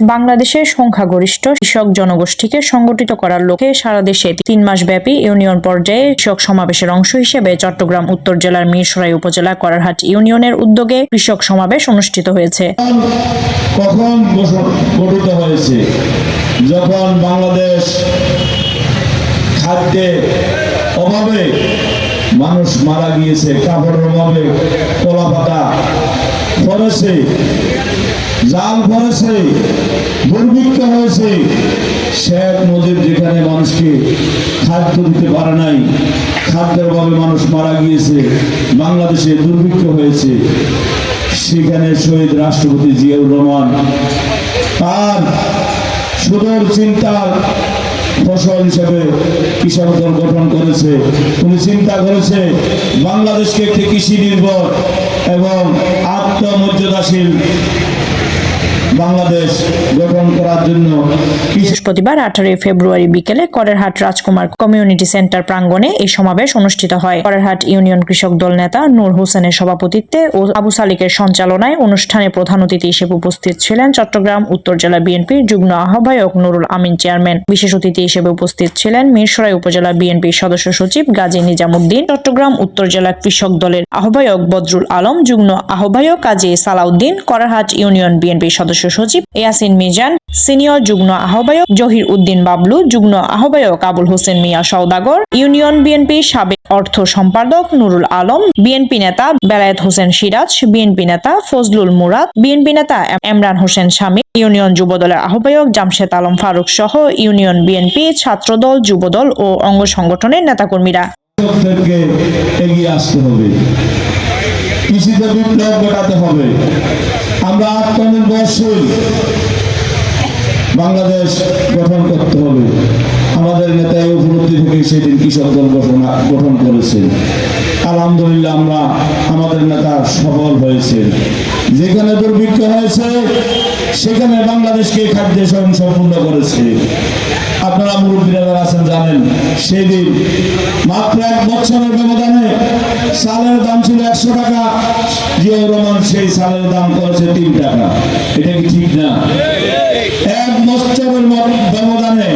বাংলাদেশের সংখ্যাগরিষ্ঠ কৃষক জনগোষ্ঠীকে সংগঠিত করার লক্ষ্যে সারা দেশে তিন মাস ব্যাপী ইউনিয়ন পর্যায়ে কৃষক সমাবেশের অংশ হিসেবে চট্টগ্রাম, উত্তর জেলার মিরসরাই উপজেলা করারহাট ইউনিয়নের উদ্যোগে কৃষক সমাবেশ অনুষ্ঠিত হয়েছে। কখন গঠিত হয়েছে? যখন বাংলাদেশ খাদ্যে অভাবে মানুষ মারা গিয়েছে, কাপড়ের অভাবে কলা পাতা জাল পড়েছে দুর্ভিক্ষ হয়েছে শেখ মুজিব যেখানে মানুষকে খাদ্য দিতে পারে নাই, খাদ্যের অভাবে মানুষ মারা গিয়েছে, বাংলাদেশে দুর্ভিক্ষ হয়েছে, সেখানে শহীদ রাষ্ট্রপতি জিয়াউর রহমান তার সুদূর চিন্তার ফসল হিসেবে কৃষক দল গঠন করেছে। উনি চিন্তা করেছে, বাংলাদেশকে একটি কৃষি নির্ভর এবং আত্মমর্যাদাশীল বাংলাদেশ গঠন করার জন্য বৃহস্পতিবার আঠারোই ফেব্রুয়ারি বিকেলে করেরহাট রাজকুমার কমিউনিটি সেন্টার প্রাঙ্গণে এই সমাবেশ অনুষ্ঠিত হয়। করেরহাট ইউনিয়ন কৃষক দল নেতা নূর হোসেনের সভাপতিত্বে ও আবু সালিকের সঞ্চালনায় অনুষ্ঠানে প্রধান অতিথি হিসেবে উপস্থিত ছিলেন চট্টগ্রাম, উত্তর জেলা বিএনপির যুগ্ম আহ্বায়ক নুরুল আমিন চেয়ারম্যান। বিশেষ অতিথি হিসেবে উপস্থিত ছিলেন মিরসরাই উপজেলা বিএনপির সদস্য সচিব গাজী নিজামুদ্দিন, চট্টগ্রাম, উত্তর জেলা কৃষক দলের আহ্বায়ক বদরুল আলম, যুগ্ম আহ্বায়ক কাজী সালাউদ্দিন করারহাট ইউনিয়ন বিএনপির সদস্য সচিব ইয়াসিন মিজান, সিনিয়র যুগ্ম আহ্বায়ক জহির উদ্দিন বাবলু, যুগ্ম আহ্বায়ক আবুল হোসেন মিয়া সওদাগর, ইউনিয়ন বিএনপির সাবেক অর্থ সম্পাদক নুরুল আলম, বিএনপি নেতা বেলায়েত হোসেন সিরাজ, বিএনপি নেতা ফজলুল মুরাদ, বিএনপি নেতা এমরান হোসেন স্বামী ইউনিয়ন যুবদলের আহ্বায়ক জামশেদ আলম ফারুক সহ ইউনিয়ন বিএনপি ছাত্রদল, যুবদল ও অঙ্গ সংগঠনের নেতাকর্মীরা। এগিয়ে আসতে হবে। কৃষিতে বিপ্লব ঘটাতে হবে। আমরা আত্মনির্ভরশীল বাংলাদেশ গঠন করতে হবে। আমাদের নেতা উপলব্ধি থেকে সেদিন কৃষক দল ঘোষণা গঠন করেছে। আলহামদুলিল্লাহ আমরা আমাদের নেতা সফল হয়েছে। যেখানে দুর্ভিক্ষ হয়েছে, সেখানে বাংলাদেশকে খাদ্য স্বয়ং সম্পূর্ণ করেছে। আপনারা মুরব্বীরা আছেন জানেন, সেদিন মাত্র এক বছরের ব্যবধানে সালের দাম ছিল একশো টাকা। জিয়াউর রহমান সেই সালের দাম করেছে তিন টাকা। এটা কি ঠিক না? এক বছরের ব্যবধানে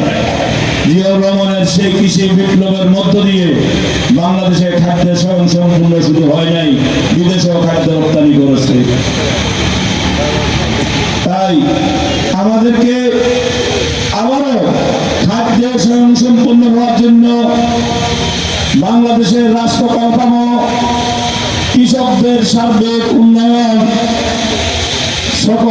জিয়াউর সেই কৃষি বিপ্লবের মধ্য দিয়ে বাংলাদেশের খাদ্যের স্বয়ং সম্পূর্ণ শুধু হয় নাই, বিদেশেও খাদ্য রপ্তানি করেছে। তাই আমাদেরকে আবারও খাদ্যে স্বয়ং সম্পূর্ণ হওয়ার জন্য বাংলাদেশের রাষ্ট্র কাঠামো, কৃষকদের সার্বিক উন্নয়ন, সকল